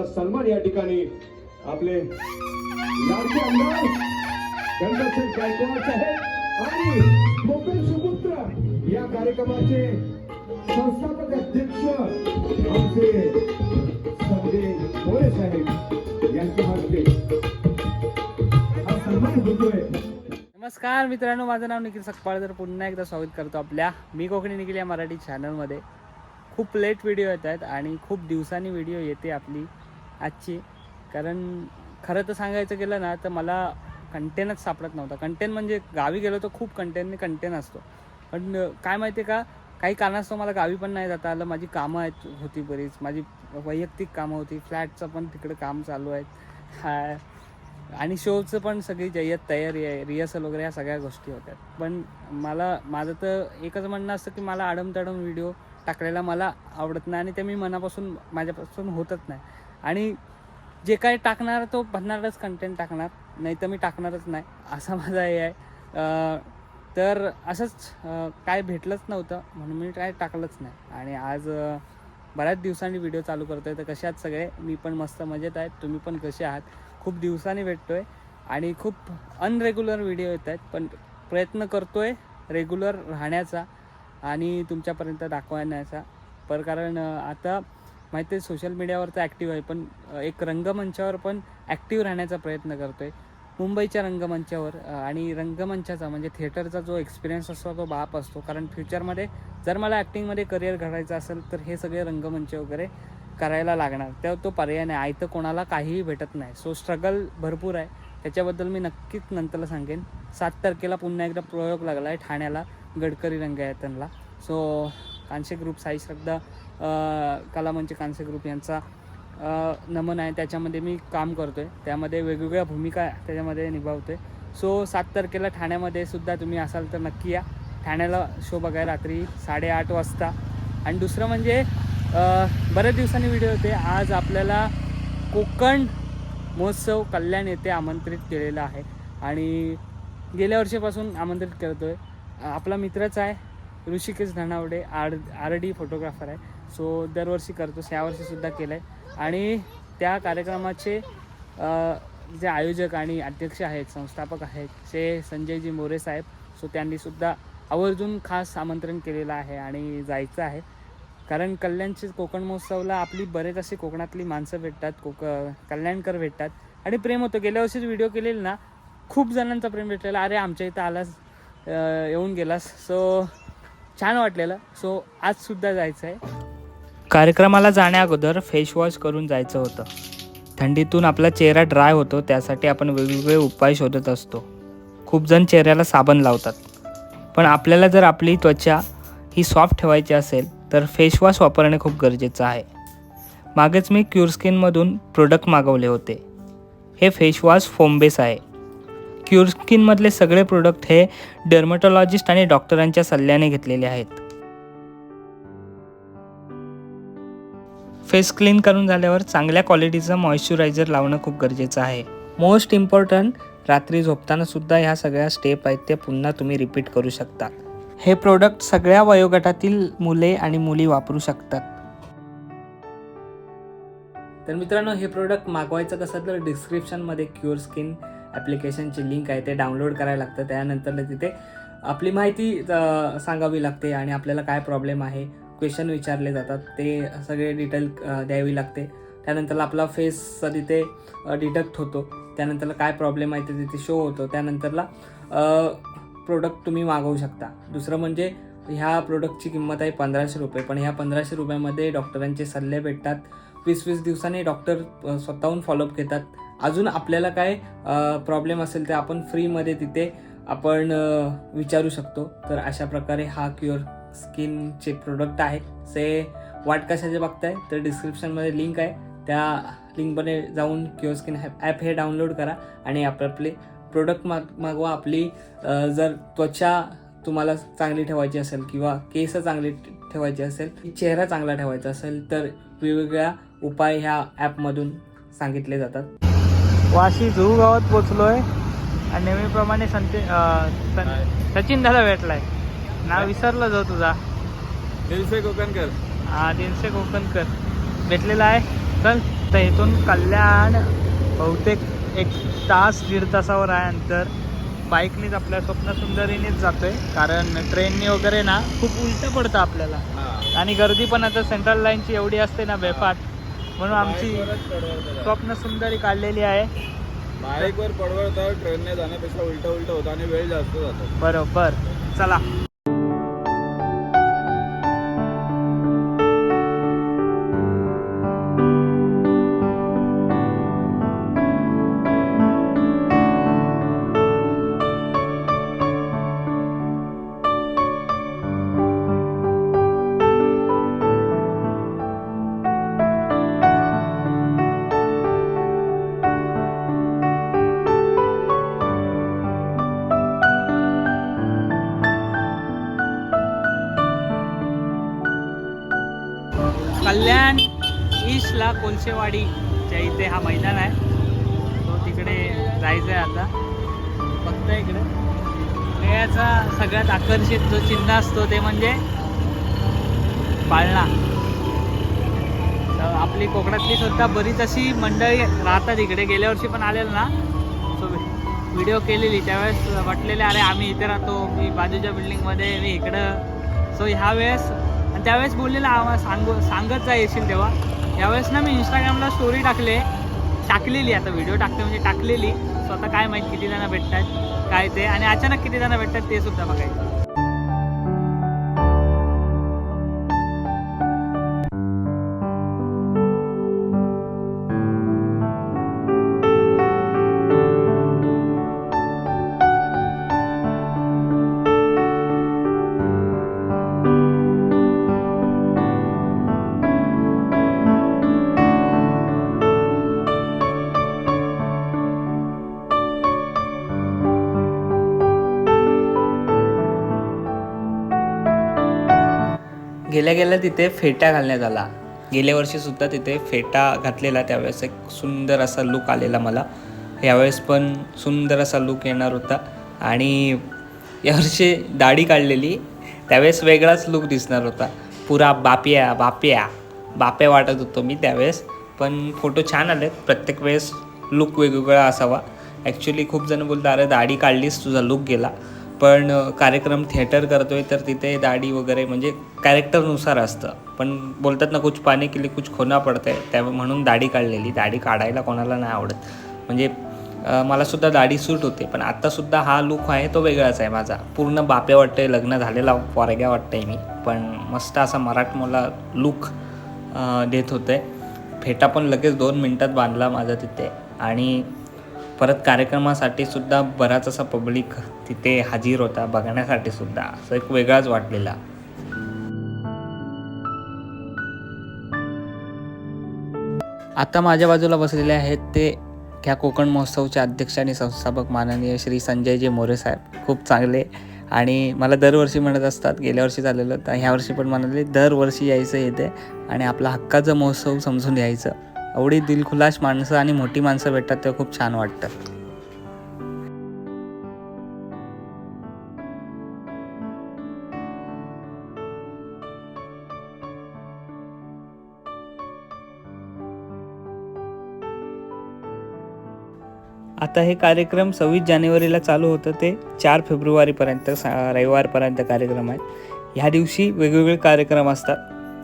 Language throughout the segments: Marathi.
यांचा सन्मान या ठिकाणी आपले लाडके आमदार गणपतसिंग गायकवाड साहेब आणि कोकण सुपुत्र या कार्यक्रमाचे संस्थापक अध्यक्ष आमचे संजय मोरे साहेब यांच्या हस्ते हा सन्मान होतोय. नमस्कार मित्रांनो माझं नाव निखिल सकपाळ तर पुन्हा एकदा स्वागत करतो आपल्या मी कोकणी निखिल या मराठी चॅनलमध्ये खूप लेट व्हिडिओ येत आहेत आणि खूप दिवसांनी व्हिडिओ येते आपली. आजची. कारण खरं तर सांगायचं गेलं ना तर मला कंटेनच सापडत नव्हता. कंटेन म्हणजे गावी गेलो तर खूप कंटेनने कंटेन असतो. पण काय माहिती आहे का काही कारणास्तव मला गावी पण नाही जाता आलं. माझी कामं आहेत होती बरीच. माझी वैयक्तिक कामं होती. फ्लॅटचं पण तिकडे काम चालू आहेत. आणि शोचं पण सगळी जय्यत तयारी आहे रिहर्सल वगैरे ह्या सगळ्या गोष्टी होत्या. पण मला माझं तर एकच म्हणणं असतं की मला आडमतडम व्हिडिओ टाकलेला मला आवडत नाही आणि ते मी मनापासून माझ्यापासून होतच नाही. आणि जे काय टाकणार तो बनणारच कंटेंट टाकणार नाही तर मी टाकणारच नाही असा माझा हे आहे. तर असंच काय भेटलंच नव्हतं म्हणून मी काय टाकलंच नाही. आणि आज बऱ्याच दिवसांनी व्हिडिओ चालू करतोय तर कसे आहात सगळे? मी पण मस्त मजेत आहेत तुम्ही पण कसे आहात? खूप दिवसांनी भेटतोय आणि खूप अनरेग्युलर व्हिडिओ येत आहेत पण प्रयत्न करतोय रेग्युलर राहण्याचा आणि तुमच्यापर्यंत दाखवण्याचा पर कारण आता माहिती आहे सोशल मीडियावर तर ॲक्टिव्ह आहे पण एक रंगमंचावर पण ॲक्टिव्ह राहण्याचा प्रयत्न करतो आहे मुंबईच्या रंगमंचावर आणि रंगमंचाचा म्हणजे थिएटरचा जो एक्सपिरियन्स असतो तो बाप असतो. कारण फ्युचरमध्ये जर मला ॲक्टिंगमध्ये करिअर घडायचं असेल तर हे सगळे रंगमंच वगैरे करायला लागणार. तेव्हा तो पर्याय नाही. आयतं कोणाला काहीही भेटत नाही. सो स्ट्रगल भरपूर आहे. त्याच्याबद्दल मी नक्कीच नंतरला सांगेन. सात तारखेला पुन्हा एकदा प्रयोग लागला आहे ठाण्याला. Gadkari रंगयतनला so Kanshe group Sai Shraddha Kalamanch Kanse group यांचा नमन आहे. त्याच्यामध्ये मी काम करतो आहे त्यामध्ये वेगवेगळ्या भूमिका त्याच्यामध्ये निभावतो आहे सो सात तारखेला ठाण्यामध्ये सुद्धा तुम्ही असाल तर नक्की या. ठाण्याला शो बघाय रात्री साडेआठ वाजता. आणि दुसरं म्हणजे बऱ्याच दिवसांनी व्हिडिओ होते आज आपल्याला कोकण महोत्सव कल्याण येथे आमंत्रित केलेला आहे. आणि गेल्या वर्षीपासून आमंत्रित करतो आहे आपला मित्रच आहे Rishikesh Dhanawade R R D photographer आहे. सो दरवर्षी करतोस यावर्षीसुद्धा केलं आहे आणि त्या कार्यक्रमाचे जे आयोजक आणि अध्यक्ष आहेत संस्थापक आहेत ते संजयजी मोरे साहेब. सो त्यांनीसुद्धा आवर्जून खास आमंत्रण केलेलं आहे आणि जायचं आहे. कारण कल्याणचे कोकण महोत्सवला आपली बरेच असे कोकणातली माणसं भेटतात कोक कल्याणकर भेटतात. आणि प्रेम होतं गेल्या वर्षीच व्हिडिओ केलेला ना खूप जणांचा प्रेम भेटलेला. अरे आमच्या इथं आलास येऊन गेलास. सो छान वाटलेलं. सो आजसुद्धा जायचं आहे कार्यक्रमाला जाण्याअगोदर फेशवॉश फेस वॉश करून जायचं होतं. थंडीतून आपला चेहरा ड्राय होतो त्यासाठी आपण वेगवेगळे उपाय शोधत असतो. खूप जण चेहऱ्याला साबण लावतात. पण आपल्याला जर आपली त्वचा ही सॉफ्ट ठेवायची असेल तर फेस वॉश वापरणे खूप गरजेचं आहे. मागेच मी क्युरस्किनमधून प्रोडक्ट मागवले होते. हे फेस वॉश फोमबेस आहे. क्युरस्किनमधले सगळे प्रोडक्ट हे डर्मटॉलॉजिस्ट आणि डॉक्टरांच्या सल्ल्याने घेतलेले आहेत. फेस क्लीन करून झाल्यावर चांगल्या क्वालिटीचं मॉइश्चरायझर लावणं खूप गरजेचं आहे. मोस्ट इम्पॉर्टंट रात्री झोपताना सुद्धा ह्या सगळ्या स्टेप आहेत ते पुन्हा तुम्ही रिपीट करू शकता हे प्रोडक्ट सगळ्या वयोगटातील मुले आणि मुली वापरू शकतात. तर मित्रांनो हे प्रोडक्ट मागवायचं कसं तर डिस्क्रिप्शनमध्ये क्युअर स्किन ॲप्लिकेशनची लिंक आहे ते डाउनलोड करायला लागतं. त्यानंतर तिथे आपली माहिती सांगावी लागते आणि आपल्याला काय प्रॉब्लेम आहे क्वेश्चन विचारले जातात. ते सगळे डिटेल द्यावी लागते. त्यानंतर आपला फेस तिथे डिडक्ट होतो. त्यानंतर काय प्रॉब्लेम आहे ते तिथे शो होतो. त्यानंतरला प्रोडक्ट तुम्ही मागवू शकता. दुसरं म्हणजे ह्या प्रोडक्टची किंमत आहे पंधराशे रुपये. पण ह्या पंधराशे रुपयामध्ये डॉक्टरांचे सल्ले भेटतात. वीस वीस दिवसांनी डॉक्टर स्वतःहून फॉलोअप घेतात. अजून आपल्याला काय प्रॉब्लेम असेल तर आपण फ्रीमध्ये तिथे आपण विचारू शकतो. तर अशा प्रकारे हा क्युअर स्किनचे प्रोडक्ट आहे. से वाट कशाचे बघताय तर डिस्क्रिप्शनमध्ये लिंक आहे. त्या लिंकमध्ये जाऊन क्युअर स्किन ॲप हे डाउनलोड करा आणि आप- आपले प्रोडक्ट माग मागवा. आपली जर त्वचा तुम्हाला चांगली ठेवायची असेल किंवा केस चांगली ठेवायची असेल चेहरा चांगला ठेवायचा असेल तर वेगवेगळ्या उपाय ह्या ॲपमधून सांगितले जातात. वाशी झू गावात पोचलोय आणि नेहमीप्रमाणे संते सचिन दादा भेटलाय. नाव विसरलं जो तुझा. दिलसे कोकणकर हा तीनशे कोकणकर भेटलेला आहे. चल तर इथून कल्याण बहुतेक एक तास दीड तासावर आहे अंतर. बाईकनीच आपल्या स्वप्न सुंदरीनेच जातोय. कारण ट्रेननी वगैरे ना खूप उलटं पडतं आपल्याला. आणि गर्दी पण आता सेंट्रल लाईनची एवढी असते ना बेफाट. म्हणून आमची स्वप्न सुंदरी काढलेली आहे. बाईकवर पडवळतं ट्रेनने जाण्यापेक्षा उलट उलट होतं आणि वेळ जास्त जातो. बरोबर. चला. ईस्टला इथे हा मैदान आहे तो तिकडे जायचं आहे आता. फक्त इकडे. खेळाचा सगळ्यात आकर्षित जो चिन्ह असतो ते म्हणजे पाळणा. तर आपली कोकणातली सुद्धा बरीच अशी मंडळी राहतात इकडे. गेल्या वर्षी पण आलेलं ना. सो व्हिडिओ केलेली. त्यावेळेस वाटलेले अरे आम्ही इथे राहतो. मी बाजूच्या बिल्डिंगमध्ये मी इकडं. सो ह्या वेळेस आणि त्यावेळेस बोललेलं आम्हाला सांगू सांगत जा येशील तेव्हा. यावेळेस ना मी इंस्टाग्रामला स्टोरी टाकले टाकलेली आता व्हिडिओ टाकते म्हणजे टाकलेली. स्वतः काय माहीत किती जण भेटतात काय ते. आणि अचानक किती जण भेटतात ते सुद्धा बघायचं. गेल्या गेल्या तिथे फेटा घालण्यात आला. गेल्या वर्षी सुद्धा तिथे फेटा घातलेला त्यावेळेस एक सुंदर असा लुक आलेला मला. यावेळेस पण सुंदर असा लुक येणार होता. आणि यावर्षी दाढी काढलेली त्यावेळेस वेगळाच लुक दिसणार होता. पुरा बाप्या बाप्या. बाप्या वाटत होतो मी त्यावेळेस. पण फोटो छान आले प्रत्येक वेळेस लुक वेगवेगळा असावा. ॲक्च्युली खूप जण बोलतात अरे दाढी काढलीस तुझा लुक गेला. पण कार्यक्रम थिएटर करतोय तर तिथे दाढी वगैरे म्हणजे कॅरेक्टरनुसार असतं. पण बोलतात ना कुछ पाने केली कुछ खोना पडते त्या म्हणून दाढी काढलेली. दाढी काढायला कोणाला नाही आवडत. म्हणजे मलासुद्धा मला सुद्धा दाढी सूट होते पण आत्तासुद्धा हा लुक आहे तो वेगळाच आहे माझा. पूर्ण बाप्या वाटतंय लग्न झालेला पोरग्या वाटतंय मी. पण मस्त असा मराठमोला लुक देत होते. फेटा पण लगेच दोन मिनटात बांधला माझा तिथे. आणि परत कार्यक्रमासाठी सुद्धा बराच असा पब्लिक तिथे हजीर होता बघण्यासाठी सुद्धा. असं एक वेगळाच वाटलेला. आता माझ्या बाजूला बसलेले आहेत ते ह्या कोकण महोत्सवचे अध्यक्ष आणि संस्थापक माननीय श्री संजयजी मोरे साहेब. खूप चांगले. आणि मला दरवर्षी म्हणत असतात गेल्या वर्षी झालेलं तर ह्या वर्षी पण म्हणाले दरवर्षी यायचं येते आणि आपला हक्काचा महोत्सव समजून यायचं एवढी दिलखुलास माणसं आणि मोठी माणसं भेटतात ते खूप छान वाटतं. आता हे कार्यक्रम सव्वीस जानेवारीला चालू होतं ते चार फेब्रुवारीपर्यंत सा रविवारपर्यंत कार्यक्रम आहेत ह्या दिवशी वेगवेगळे कार्यक्रम असतात.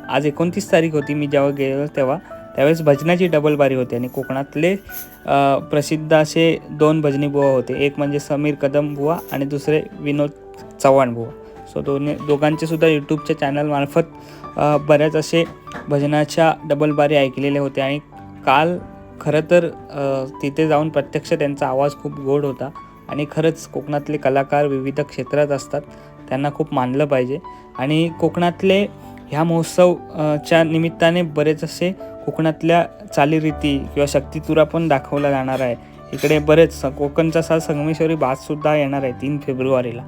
आज एकोणतीस तारीख होती मी जेव्हा गेलो तेव्हा. त्यावेळेस भजनाची डबल बारी होती आणि कोकणातले प्रसिद्ध असे दोन भजनी बुवा होते. एक म्हणजे समीर कदम बुवा आणि दुसरे विनोद चव्हाण बुवा. सो दोन्ही दोघांचे सुद्धा यूट्यूबच्या चॅनलमार्फत बऱ्याच असे भजनाच्या डबल बारी ऐकलेले होते. आणि काल खरं तर तिथे जाऊन प्रत्यक्ष त्यांचा आवाज खूप गोड होता. आणि खरंच कोकणातले कलाकार विविध क्षेत्रात असतात. त्यांना खूप मानलं पाहिजे. आणि कोकणातले ह्या महोत्सव च्या निमित्ताने बरेच असे कोकणातल्या चालीरीती किंवा शक्तितुरा पण दाखवला जाणार आहे. इकडे बरेच कोकणचा सा संगमेश्वरी बाजसुद्धा येणार आहे तीन फेब्रुवारीला.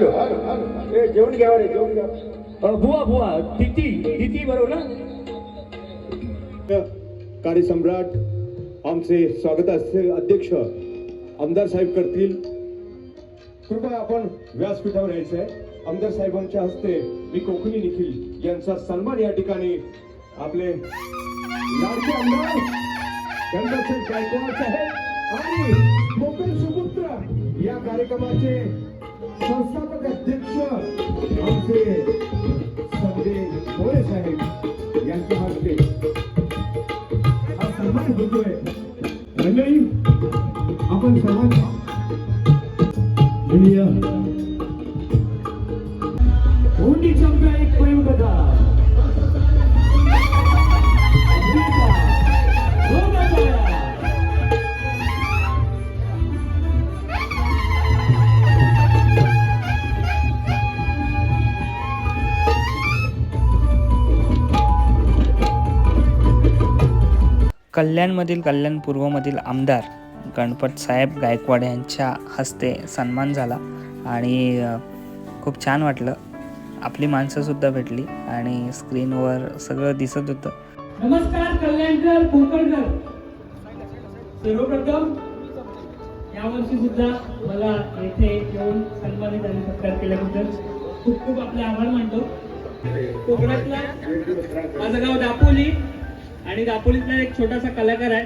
हॅलो ए, जेवण घ्यावा रे जेवण घ्या. बुवा बुवा तिथी तिथी बरोबर ना? कार्यसम्राट आमचे स्वागताचे अध्यक्ष आमदार साहेब करतील. कृपया आपण व्यासपीठावर यायचं आहे. आमदार साहेबांच्या हस्ते मी कोकणी निखिल यांचा सन्मान या ठिकाणी आपले लाडके आमदार गायकवाड साहेब आणि कोकण सुपुत्र या कार्यक्रमाचे संस्थापक अध्यक्ष आमचे संजय मोरे साहेब यांच्या हस्ते. हा सन्मान होतोय. मंडळी आपण सर्वांनी कल्याणमधील कल्याण पूर्वमधील आमदार गणपत साहेब गायकवाड यांच्या हस्ते सन्मान झाला आणि खूप छान वाटलं. आपली माणसंसुद्धा भेटली आणि स्क्रीनवर सगळं दिसत होतं. नमस्कार कल्याणकर कोकणकर. सर्वप्रथम यावर्षी सुद्धा मला येथे येऊन सन्मानित आणि सत्कार केल्याबद्दल खूप खूप आपले आभार मानतो. कोकणातला माझं गाव दापोली. आणि दापोलीतला एक छोटासा कलाकार आहे.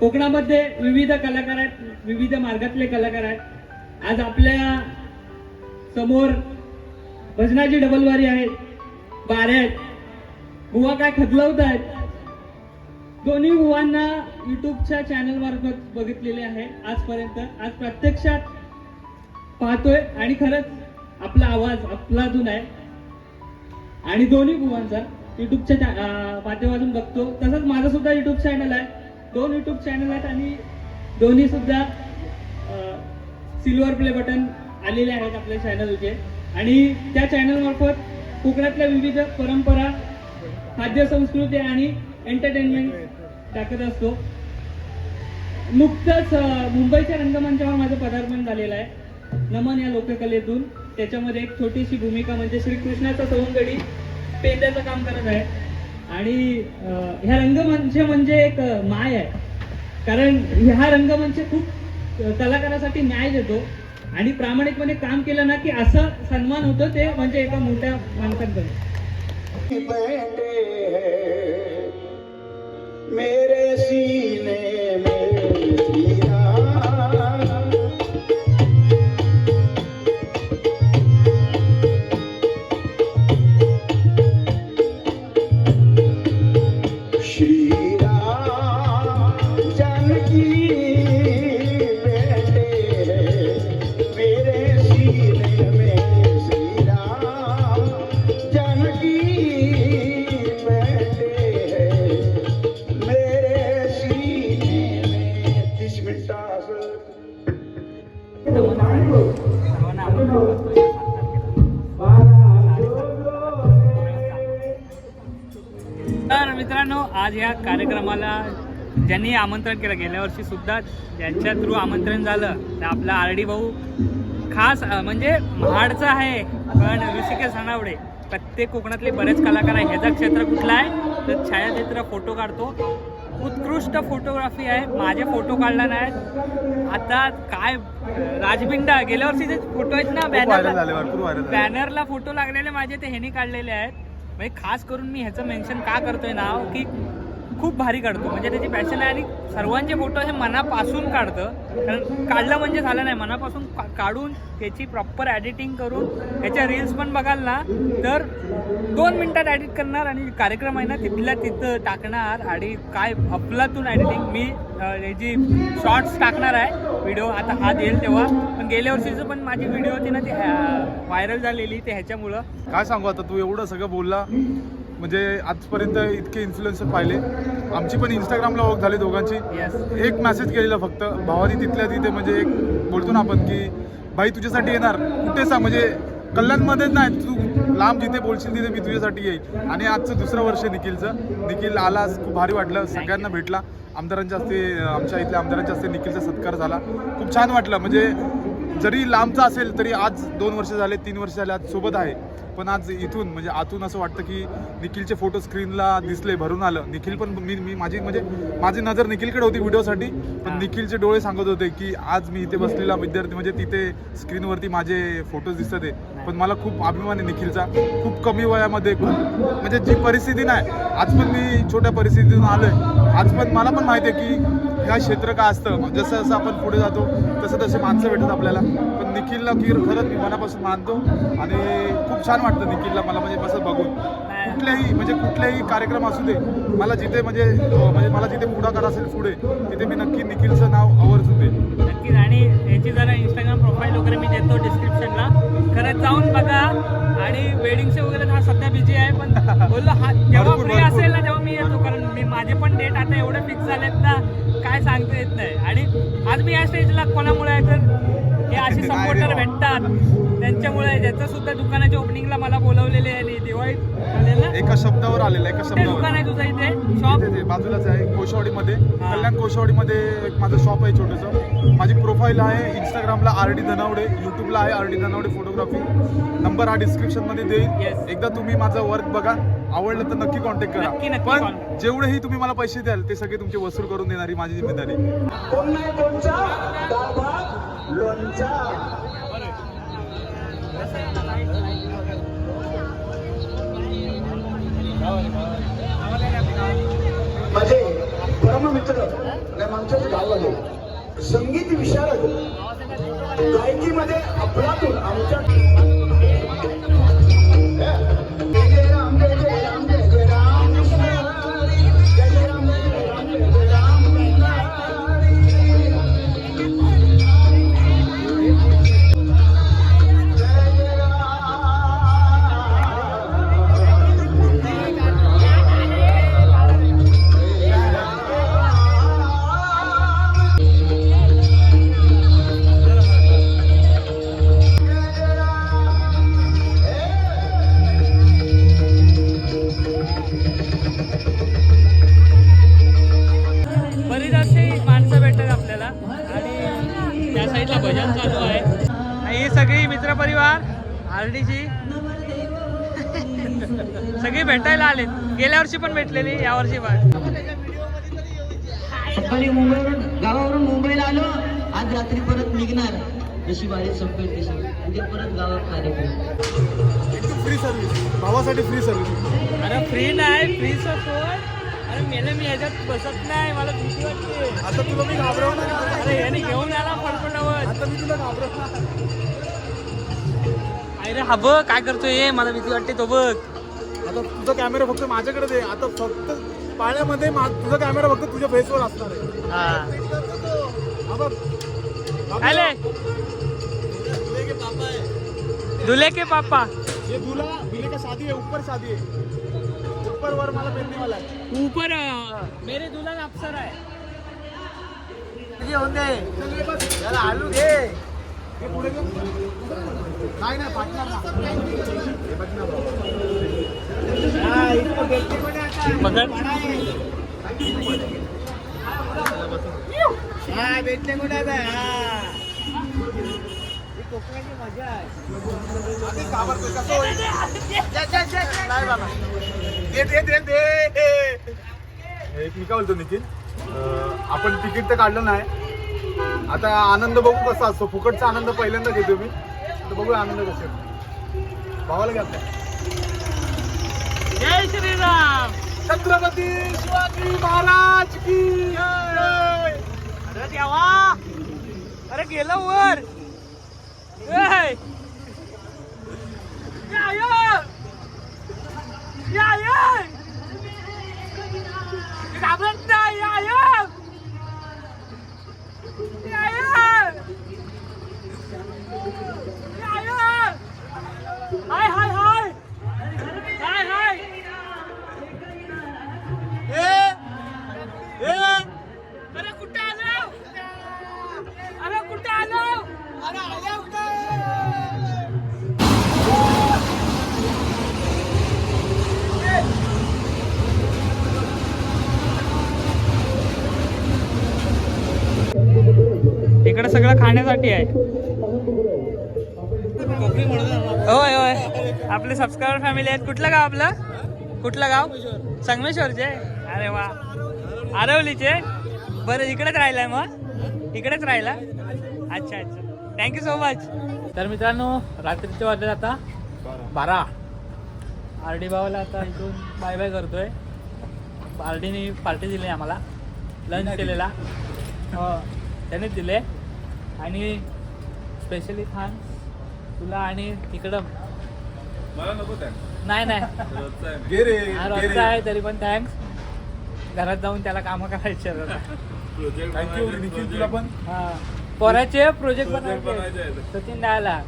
कोकणामध्ये विविध कलाकार आहेत विविध मार्गातले कलाकार आहेत. आज आपल्यासमोर भजनाची डबलवारी आहे बाऱ्या आहेत बुवा काय खदलवत आहेत. दोन्ही बुवांना युट्यूबच्या चॅनल मार्फत बघितलेले आहे. आजपर्यंत आज प्रत्यक्षात पाहतोय आणि खरंच आपला आवाज आपला अजून आहे. आणि दोन्ही बुवांचा युट्यूबच्या माध्यमातून बघतो. तसंच माझं सुद्धा युट्यूब चॅनल आहे. दोन युट्यूब चॅनल आहेत आणि दोन्ही सुद्धा सिल्वर प्ले बटन आलेले आहेत आपल्या चॅनलचे आणि त्या चॅनलमार्फत कोकणातल्या विविध परंपरा खाद्य संस्कृती आणि एंटरटेनमेंट टाकत असतो. नुकतंच मुंबईच्या रंगमंचावर माझं पदार्पण झालेलं आहे. नमन या लोककलेतून. त्याच्यामध्ये एक छोटीशी भूमिका म्हणजे श्रीकृष्णाचा सवंगडी. पेंद्याचं काम करत आहे. आणि ह्या रंगमंच म्हणजे एक माय आहे. कारण ह्या रंगमंच खूप कलाकारासाठी न्याय देतो. आणि प्रामाणिकपणे काम केलं ना की असं सन्मान होतो ते म्हणजे एका मोठ्या माणसाकडे मेरे सीने में। कार्यक्रमाला ज्यांनी आमंत्रण केलं गेल्या वर्षी सुद्धा ज्यांच्या थ्रू आमंत्रण झालं तर आपला आर डी भाऊ खास म्हणजे महाडचा आहे पण ऋषिकेश हनावडे प्रत्येक कोकणातले बरेच कलाकार आहे ह्याचा क्षेत्र कुठला आहे? तर छायाचित्र फोटो काढतो. उत्कृष्ट फोटोग्राफी आहे. माझे फोटो काढला नाही आता काय राजबिंडा गेल्या वर्षीचे फोटो आहेत ना बॅनर बॅनरला फोटो लागलेले माझे ते ह्यानी काढलेले आहेत. म्हणजे खास करून मी ह्याचं मेन्शन का करतोय नाव? की खूप भारी काढतो. म्हणजे त्याची पॅशन आहे आणि सर्वांचे फोटो हे मनापासून काढतं. कारण काढलं म्हणजे झालं नाही. मनापासून काढून त्याची प्रॉपर एडिटिंग करून त्याच्या रील्स पण बघाल ना तर दोन मिनटात एडिट करणार आणि कार्यक्रम आहे ना तिथल्या तिथं टाकणार आणि काय अफलातून एडिटिंग मी अं, याची शॉर्ट्स टाकणार आहे व्हिडिओ आता हात येईल तेव्हा. पण गेल्या वर्षीचं पण माझी व्हिडिओ होती ना ती व्हायरल झालेली ते ह्याच्यामुळं. काय सांगू आता? तू एवढं सगळं बोलला. म्हणजे आजपर्यंत इतके इन्फ्लुएन्सर पाहिले. आमची पण इंस्टाग्रामला ओळख झाली दोघांची. एक मेसेज केलेला फक्त भावानी तिथल्या तिथे म्हणजे एक बोलतो ना आपण की भाई तुझ्यासाठी येणार. कुठे सांग म्हणजे कल्याणमध्येच नाही तू लांब जिथे बोलशील तिथे मी तुझ्यासाठी येईल. आणि आजचं दुसरं वर्ष आहे निखिलचं. निखिल आलास खूप भारी वाटलं. सगळ्यांना भेटला. आमदारांच्या हस्ते आमच्या इथल्या आमदारांच्या हस्ते निखिलचा सत्कार झाला. खूप छान वाटलं. म्हणजे जरी लांबचा असेल तरी आज दोन वर्ष झाले तीन वर्ष झाले आज सोबत आहे. पण आज इथून म्हणजे आतून असं वाटतं की निखिलचे फोटो स्क्रीनला दिसले भरून आलं. निखिल पण मी मी माझी म्हणजे माझी नजर निखिलकडे होती व्हिडिओसाठी पण निखिलचे डोळे सांगत होते की आज मी इथे बसलेला विद्यार्थी म्हणजे तिथे स्क्रीनवरती माझे फोटोज दिसत आहे. पण मला खूप अभिमान आहे निखिलचा. खूप कमी वयामध्ये खूप म्हणजे जी परिस्थिती नाही आज पण मी छोट्या परिस्थितीतून आलोय. आज पण मला पण माहिती आहे की ह्या क्षेत्र काय असतं. जसं जसं आपण पुढे जातो तसं तसे माणसं भेटतात आपल्याला. पण निखिलला की खरंच मी मनापासून मानतो आणि खूप छान वाटतं निखिलला मला म्हणजे कसं बघून. कुठल्याही म्हणजे कुठल्याही कार्यक्रम असू दे मला जिथे म्हणजे म्हणजे मला जिथे पुढाकार असेल पुढे तिथे मी नक्की निखिलचं नाव आवर्जून देईन. नक्कीच. आणि याची जरा इंस्टाग्राम प्रोफाईल वगैरे मी देतो डिस्क्रिप्शनला खरंच जाऊन बघा. आणि वेडिंगचे वगैरे हा सध्या बिझी आहे पण बोललो हा जेव्हा फ्री. असेल ना तेव्हा मी येतो. कारण मी माझे पण डेट आता एवढे फिक्स झालेत ना काय सांगता येत नाही. आणि आज मी या स्टेजला कोणामुळे आहे तर हे असे सपोर्टर? भेटतात. त्यांच्यामुळे ज्याचं सुद्धा दुकानाच्या ओपनिंगला मला बोलवलेले आहे दिवाळीत ना? एका शब्दावर आलेला एका कुठे दुकान आहे तुझं इथे? शॉप इथे ते बाजूलाच आहे कोशवाडीमध्ये. हा. कल्याण कोशवाडीमध्ये एक माझं शॉप आहे छोटंसं. माझी प्रोफाईल आहे इंस्टाग्रामला आर डी धनावडे यूट्यूबला आहे R D Dhanawade photography number हा डिस्क्रिप्शनमध्ये देईल. Yes. एकदा तुम्ही माझं वर्क बघा. आवडलं तर नक्की कॉन्टॅक्ट नक्की, करा. नक्की पण contact. जेवढेही तुम्ही मला पैसे द्याल ते सगळे तुमचे वसूल करून देणारी माझी जिम्मेदारी कोण नाही कोणचा लोणचा. माझे परममित्र आमच्याच गावाले संगीत विशारद गायकीमध्ये अफलातून आमच्या आरडीची सगळी भेटायला आलेत. गेल्या वर्षी पण भेटलेली यावर्षी पण. सकाळी मुंबईवरून गावावरून मुंबईला आलो. आज रात्री परत निघणार. जशी वारी संपेल तशी म्हणजे परत गावात कार्यक्रम फ्री. सर्व्हिस भावासाठी फ्री सर्व्हिस अरे फ्री नाही फ्रीचं सोड अरे मेले मी ह्याच्यात बसत नाही मला भीती वाटते. आता तुला मी घाबरवणार अरे याने घेऊन आला फडफडावर आता मी तुला घाबरवणार अरे हा बघ काय करतोय मला भीती वाटते तो बघ. आता तुझा कॅमेरा फक्त माझ्याकडे दे. आता फक्त पाण्यामध्ये मा- तुझा कॅमेरा फक्त तुझ्या फेसवर असणार आहे. हा. हा बघ. आले. दुले के पापा ये दूल्हा दूल्हे का शादी है ऊपर शादी है ऊपर वर मला पेरने वाला है ऊपर मेरे दुल्हन अफसर आहे. आलू घे हे पुढे घे. नाही नाही फाटणार ना हे बघ ना बघ. पकड आधी कसं होईल? नाही बाबा. दे, दे, दे, दे. एक मी काय बोलतो नितीन आपण तिकीट तर काढलं नाही आता आनंद बघू कसा असतो फुकटचा आनंद पहिल्यांदा घेतो मी तर बघू आनंद कसा. भावाला घ्या. जय श्रीराम छत्रपती शिवाजी महाराज की. अरे देवा अरे गेलं वर! घाबरत नाही, तुमच्यासाठी आहे. होय होय. आपले सबस्क्रायबर फॅमिली आहेत. कुठलं गाव आपलं? कुठलं गाव? संगमेश्वरचे? अरे वा. आरवलीचे? बरं इकडेच राहिलाय मग? इकडेच राहिला? अच्छा अच्छा. थँक्यू सो मच तर मित्रांनो रात्रीचे वाजले आता बारा. आर डी भावाला आता इथून बाय बाय करतोय. आरडीने पार्टी दिली आम्हाला. लंच केलेला. हो त्यानेच दिले. आणि स्पेशली थँक्स तुला आणि इकडं मला नको नाही नाही. गे रे हा गे रोजचा आहे तरी पण थँक्स घरात जाऊन त्याला कामं करायचे आता. थँक्यू निखिल तुला पण. हा. पोराचे प्रोजेक्ट Project आहेत. सचिन द्यायला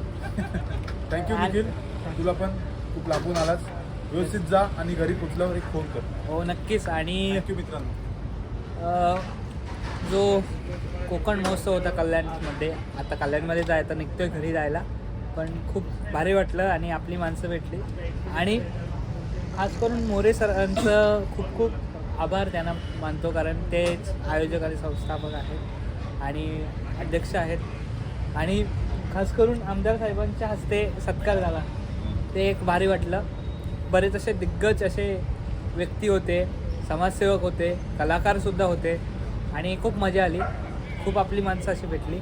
थँक्यू निखिल. तुला पण. खूप लांबून आलास. व्यवस्थित जा आणि घरी पोचल्यावर एक फोन कर. हो नक्कीच. आणि थँक्यू मित्रांनो. अ, जो कोकण महोत्सव होता कल्याणमध्ये. आता कल्याणमध्ये जायचं निघतोय घरी जायला. पण खूप भारी वाटलं आणि आपली माणसं भेटली. आणि खास करून मोरे सरांचं खूप खूप आभार त्यांना मानतो. कारण तेच आयोजक आणि संस्थापक आहेत आणि अध्यक्ष आहेत. आणि खास करून आमदार साहेबांच्या हस्ते सत्कार झाला. ते एक भारी वाटलं. बरेच असे दिग्गज असे व्यक्ती होते समाजसेवक होते कलाकारसुद्धा होते. आणि खूप मजा आली. खूप आपली माणसं अशी भेटली.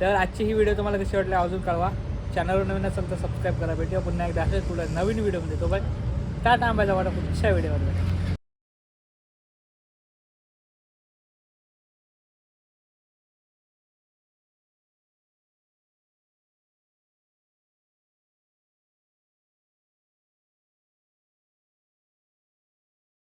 तर आजची ही व्हिडिओ तुम्हाला कशी वाटली अजून कळवा. चॅनलवर नवीन असेल तर सबस्क्राईब करा भेटूया पुन्हा एकदा असेच पुढे नवीन व्हिडिओमध्ये तो पण टाटा आंब्याचा वाटा पुढच्या व्हिडिओवर